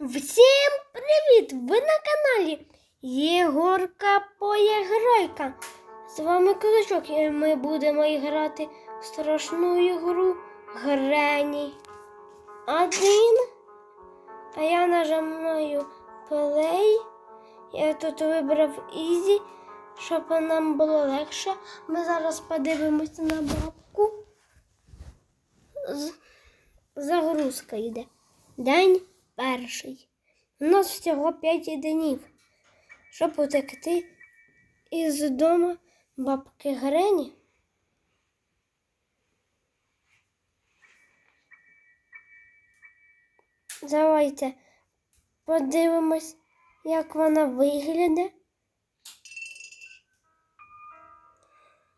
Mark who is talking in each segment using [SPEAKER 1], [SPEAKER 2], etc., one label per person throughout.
[SPEAKER 1] Всім привіт! Ви на каналі Єгорка Поєграйка. З вами Козачок і ми будемо грати в страшну ігру Грені. Один. А я нажимаю Play. Я тут вибрав Easy, щоб нам було легше. Ми зараз подивимося на бабку. Загрузка йде. День перший. У нас всього 5 днів, щоб утекти із дому бабки Грені. Давайте подивимось, як вона виглядає.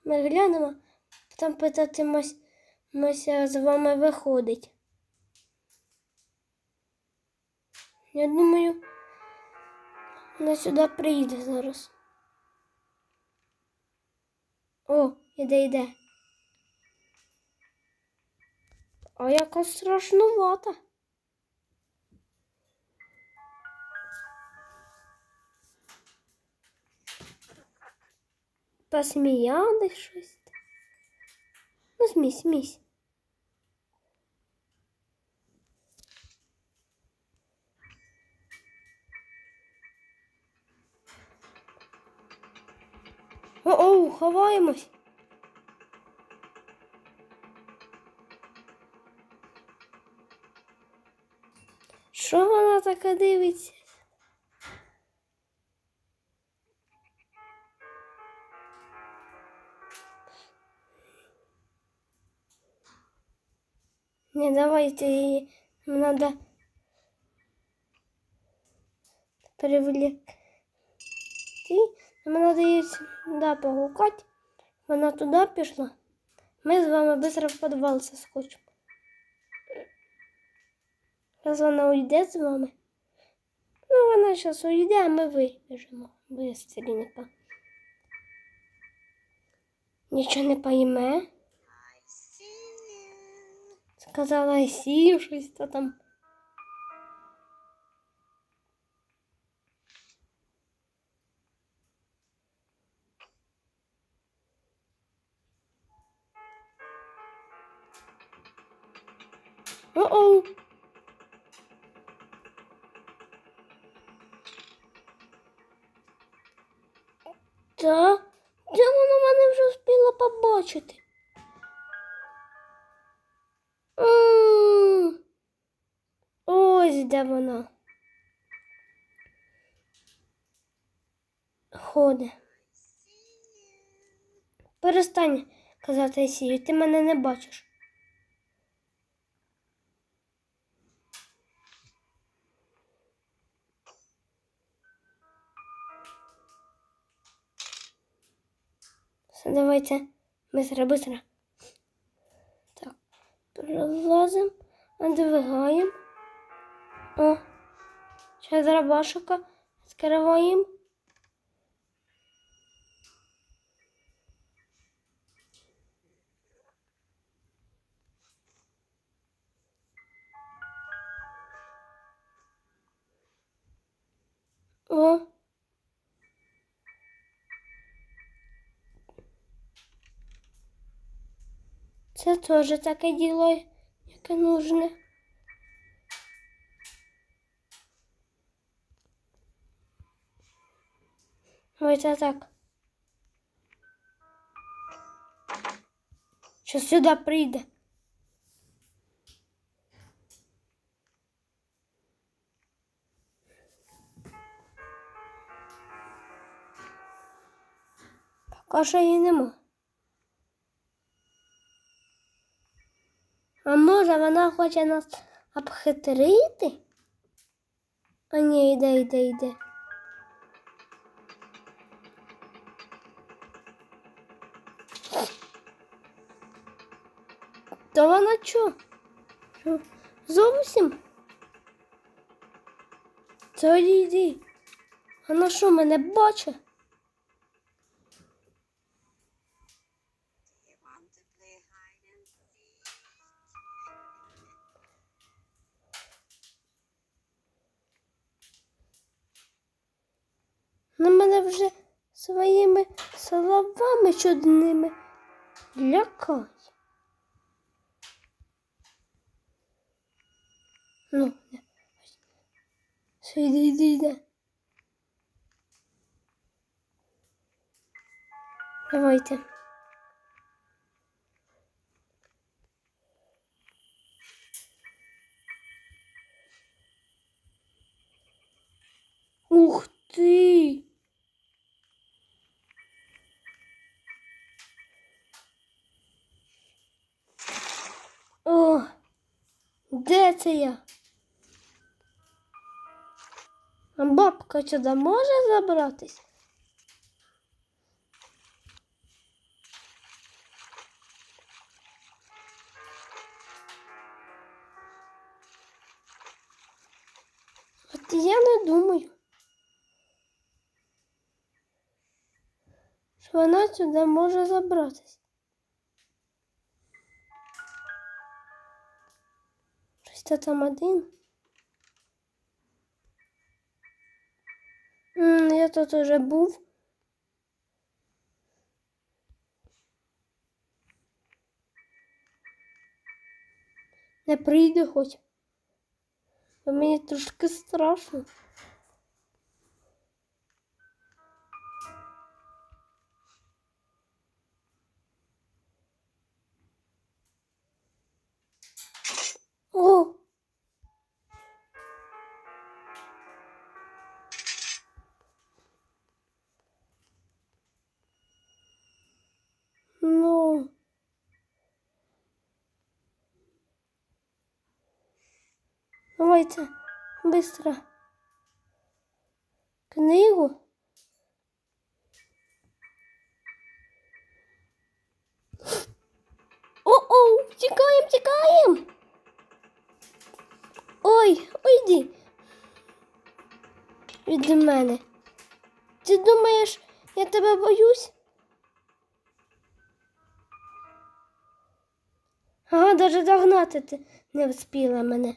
[SPEAKER 1] Ми глянемо, потім питатимося з вами виходить. Я думаю, вона сюди приїде зараз. О, іде, іде. А яка страшнувата. Посміялись щось. Ну, смійсь, смійсь. О-оу, ховаємось. Що вона така дивиться? Не, давайте її. Надо привлекти. Нам надо її сюди погукати. Вона туди пішла. Ми з вами швидко в підвал заскочимо. Зараз вона уйде з вами. Ну, вона зараз уйде, а ми вибіжимо быстренько. Нічого не пойме. Сказала сі, щось то там. О-оу. Та, де вона мене вже встигла побачити? Ось де вона. Ходить. Перестань казати сію, ти мене не бачиш. Давайте быстро, быстро. Так, пролазим. О, сейчас дробашика скриваємо. Це теж таке діло, яке нужне. Ось так. Що сюди прийде. Поки що нема. А вона хоче нас обхитрити? А ні, йде, йде, йде. То вона чо? Що? Зовсім? Це йди. Вона що, мене бачить? Вже своїми словами чудними лякай. Ну. Все, йди, йди. Давайте. Ух ти! О, де це? А бабка сюди може забратись? От я не думаю. що вона сюди може забратись. Щось там один. М, я тут уже був. Не прийде хоч. Мені трошки страшно. Давайте, быстро. Книгу. О-о, тікаємо, тікаємо. Ой, уйди. Від мене. Ти думаєш, я тебе боюсь? Ага, навіть догнати ти не вспіла мене.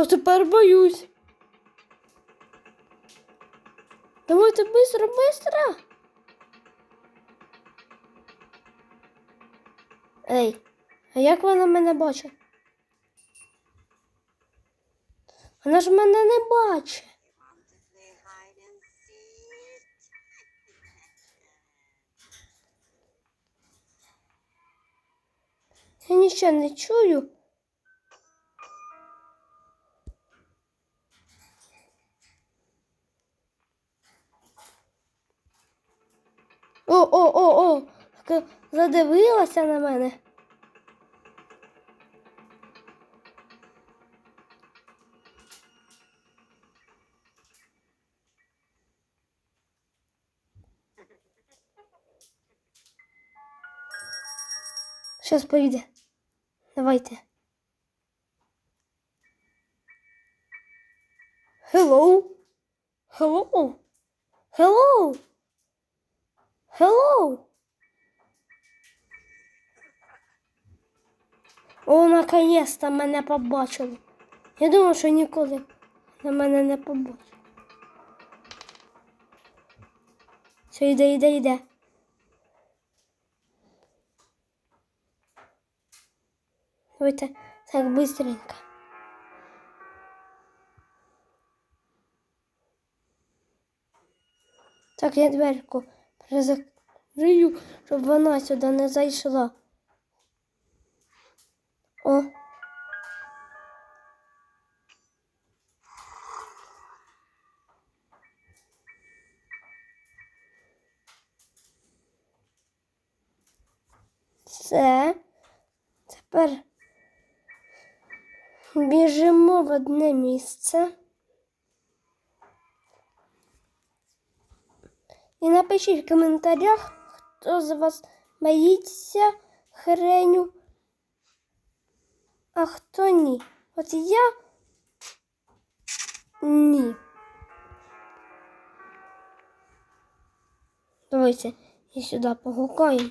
[SPEAKER 1] А тепер боюсь. Давайте быстро, быстро. Ей, а як вона мене бачить? Вона ж мене не бачить. Я нічого не чую. Так задивилася на мене. Щас поїде. Давайте. Hello. Hello. Hello. Hello. О, наконец-то мене побачили. Я думав, що ніколи на мене не побачили. Все, йде, йде, йде. Давайте так быстренько. Так, я дверку перезакрию, щоб вона сюди не зайшла. О. Все. Тепер біжимо в одне місце. І напишіть в коментарях, хто з вас боїться хреню, а хто ні. От я ні. Давайте і сюди погукаємо.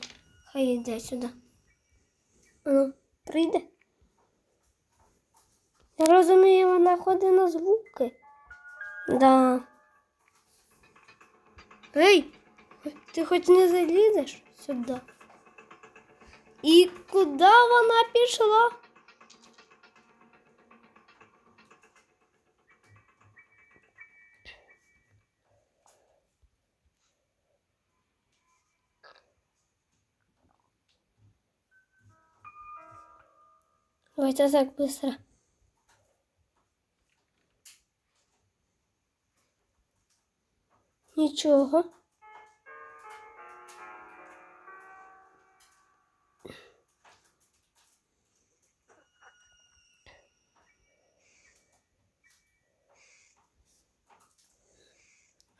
[SPEAKER 1] Хай йде сюди. Ну, прийде. Я розумію, вона ходить на звуки. Да. Ей, ти хоч не залізеш сюди? І куди вона пішла? Давайте так быстро. Нічого.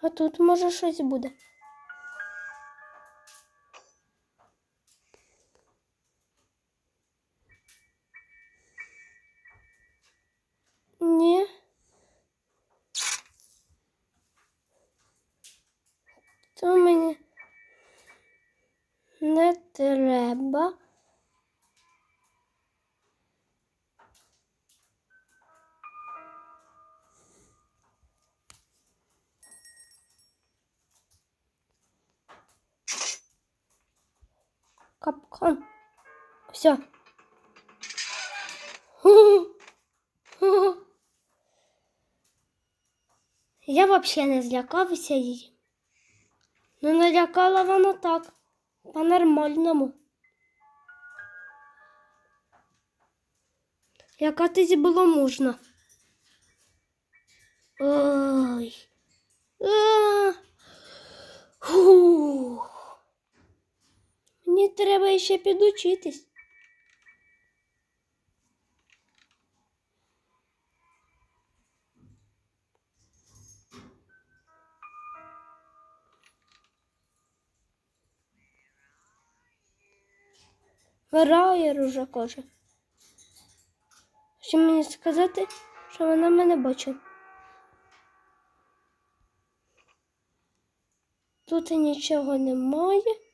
[SPEAKER 1] А тут може щось буде. То мені не треба. Капкан. Все. Я вообще не злякався її. Ну, налякала вона так, по-нормальному. Лякатись було можна. Ой. Фух. Мені треба ще підучитись. Варає ружа кожа. Що мені сказати, що вона мене бачить. Тут нічого немає.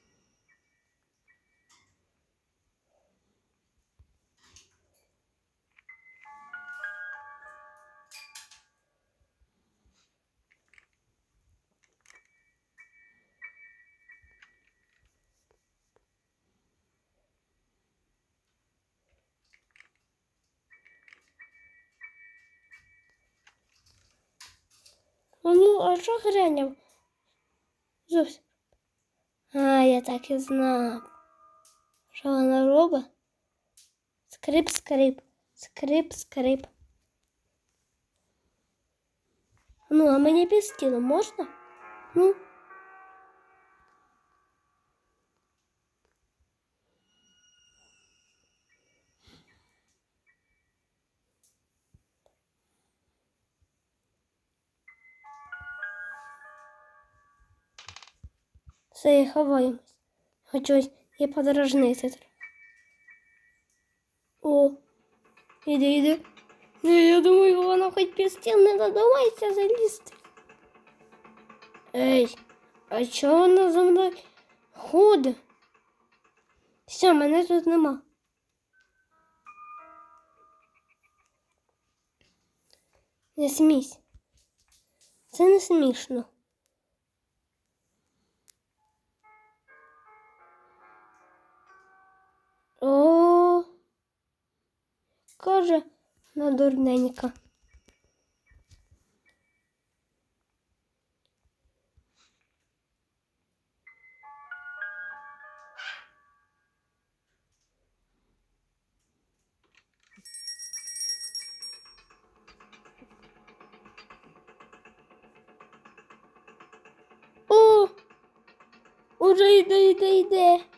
[SPEAKER 1] Ну, а що граняв? Зовсім. А, я так і знав. Що вона робить? Скрип, скрип, скрип, скрип. Ну, а мені без стіну можна? Ну. Все, ховаємось. Хочу і подорожнити. О, іди, іди. Ні, я думаю, вона хоч під стіл не додумається залізти. Ей, а чого вона за мною ходить? Все, мене тут нема. Не смійся. Це не смішно. О, каже, на дурненька. Уже йде, йде, йде.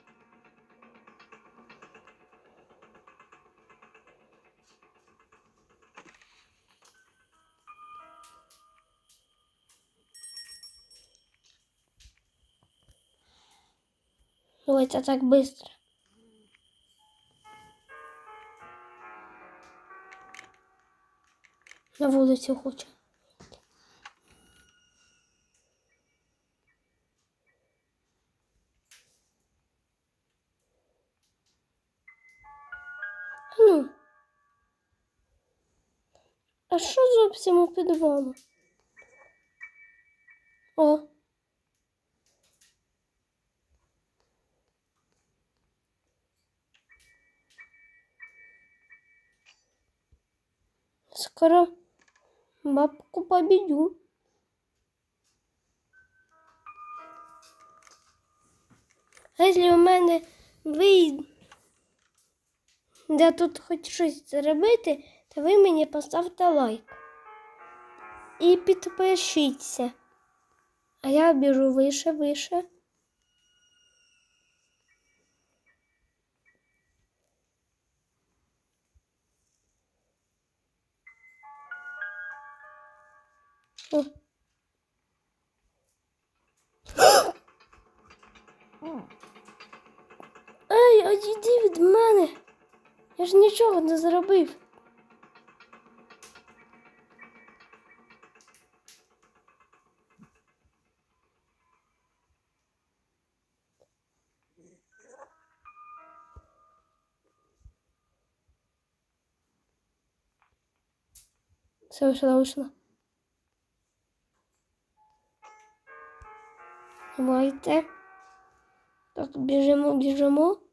[SPEAKER 1] делается так быстро? На вулицю хочу. Ну. А що зовсім у підвалу? О. Скоро бабку победю. А якщо у мене вийде тут хоч щось зробити, то ви мені поставте лайк. І підпишіться. А я біжу вище, вище. Я ж нічого не зробив. Все вийшло, вийшло. Давайте. Так, біжимо, біжимо.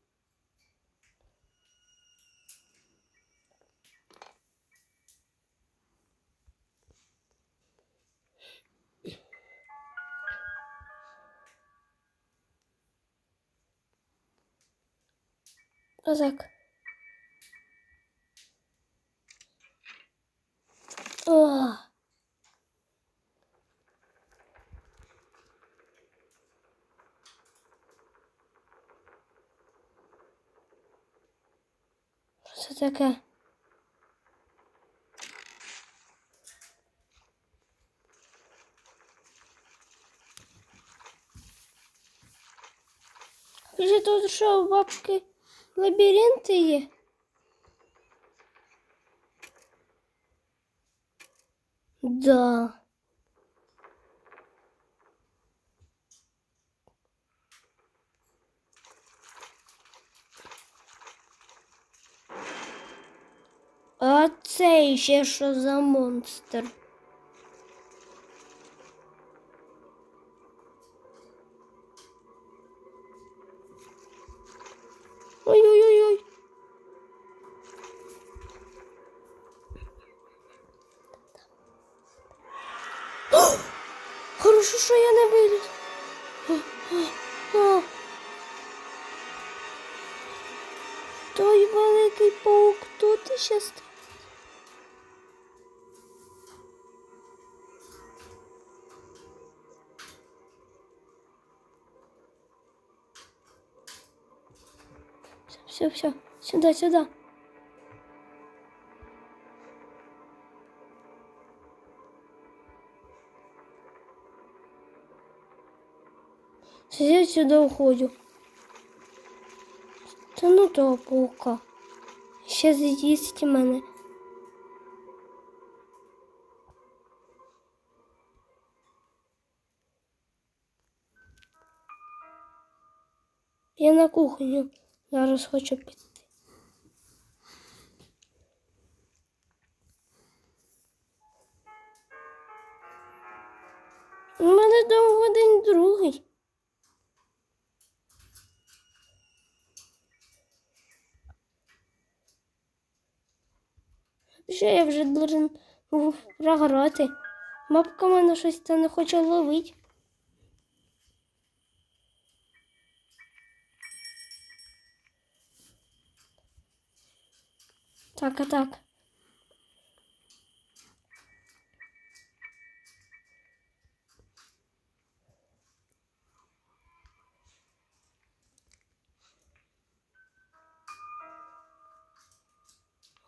[SPEAKER 1] Отак. О. Що таке? Вже тут що, бабки лабіринти є? Да. А це ще що за монстр? Тут іще стоїть. Все, все, сюда, сюда. Я сюда уходю. Та ну того паука. Ще з'їсть мене. Я на кухню зараз хочу піти. У мене довго день другий. Що я вже должен програти? Мапка мене щось та не хоче ловити. Так, а так.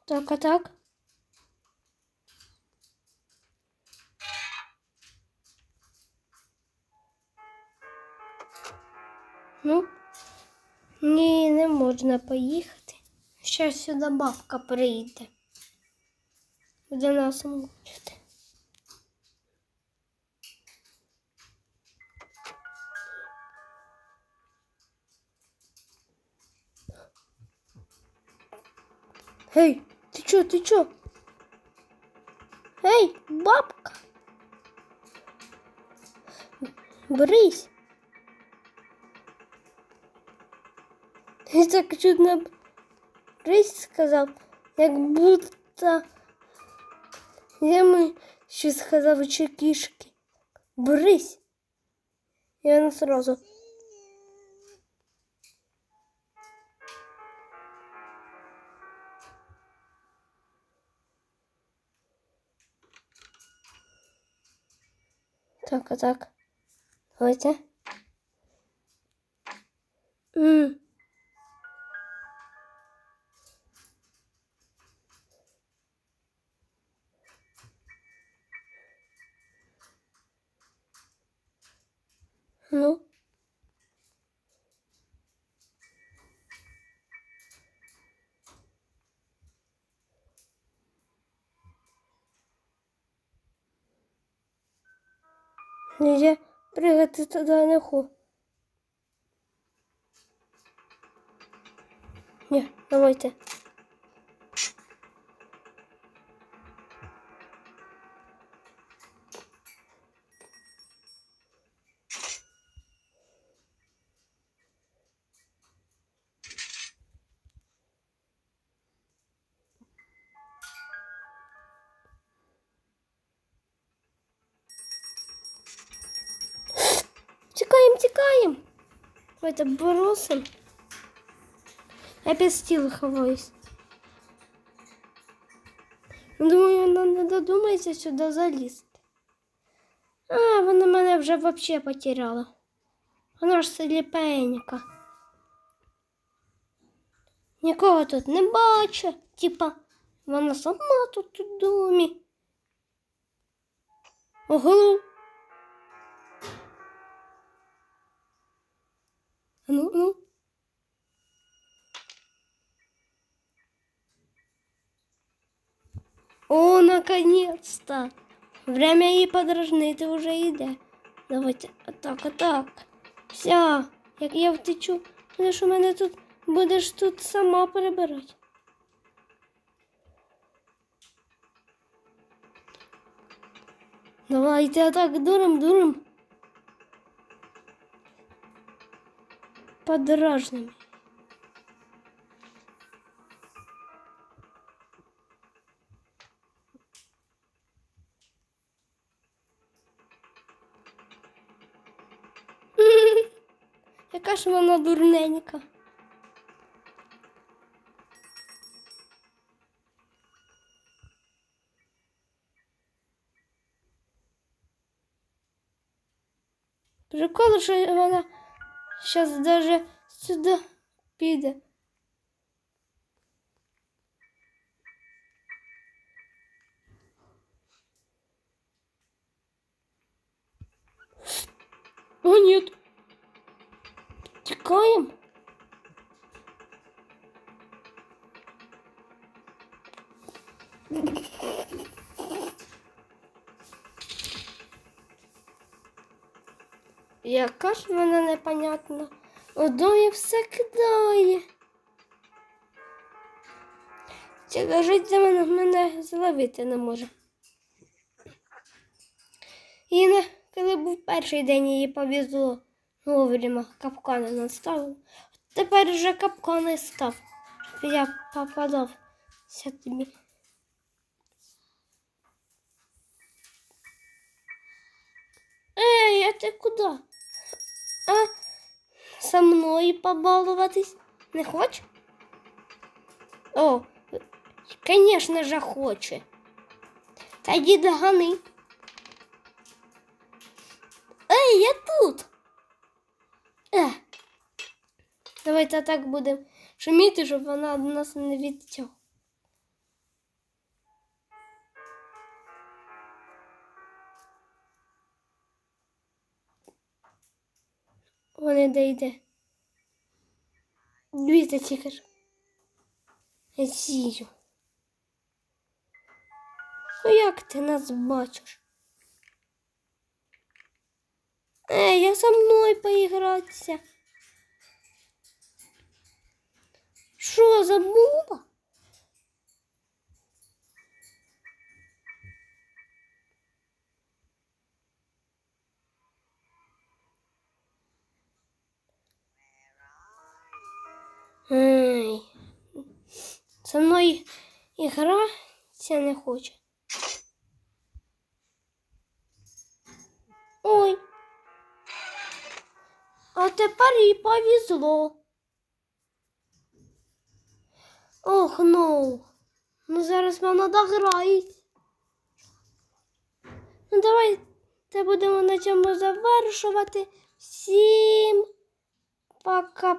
[SPEAKER 1] Так, а так. Можна поїхати. Ще сюди бабка прийде. Буде нас мучити. Гей, ти чо, ти чо? Ей, бабка. Брись. Ти так чудно брись сказав, як будто я що сказав чи кішки. Брись. І вона сразу. Так, а так. Давайте. М. Ну. Я пригати туди не ху. Ні, давайте. Тікаємо. Давайте бросим. Я під стіл ховаюсь. Думаю, вона не додумається сюди залізти. А, вона мене вже взагалі потеряла. Вона ж сліпенька. Нікого тут не бачу. Типа, вона сама тут у домі. Ого. Ну, ну. О, наконец-то! Время її подражнити вже йде. Давайте атак, атак. Вся, як я втечу, будеш у мене тут будеш тут сама перебирати. Давайте атак дуром, дуром. Подражними. Яка ж вона дурненька. Прикол, що вона зараз даже сюди піде. О, нет. Тікаємо. Яка ж вона непонятна. Одою все кидає. Чи за мене, мене зловити не може. І не, коли був перший день її повезло. Вовремя капкани наставив. Тепер вже капкани став. щоб Я попадався тобі. Ей, а ти куди? Со мною побалуватись не хочеш? О, звісно же, хоче. Тоді догани. Ей, я тут. Е. Давайте так будемо шуміти, щоб вона від нас не відтяг. Вони де йде. Дивіться тільки ж. Я сію. А як ти нас бачиш? Ей, я со мною поігратися. Що, забула? Со мною ігра ця не хоче. Ой. А тепер їй повезло. Ох, ну. Ну зараз вона дограється. Ну давайте будемо на цьому завершувати. Всім пока-пока.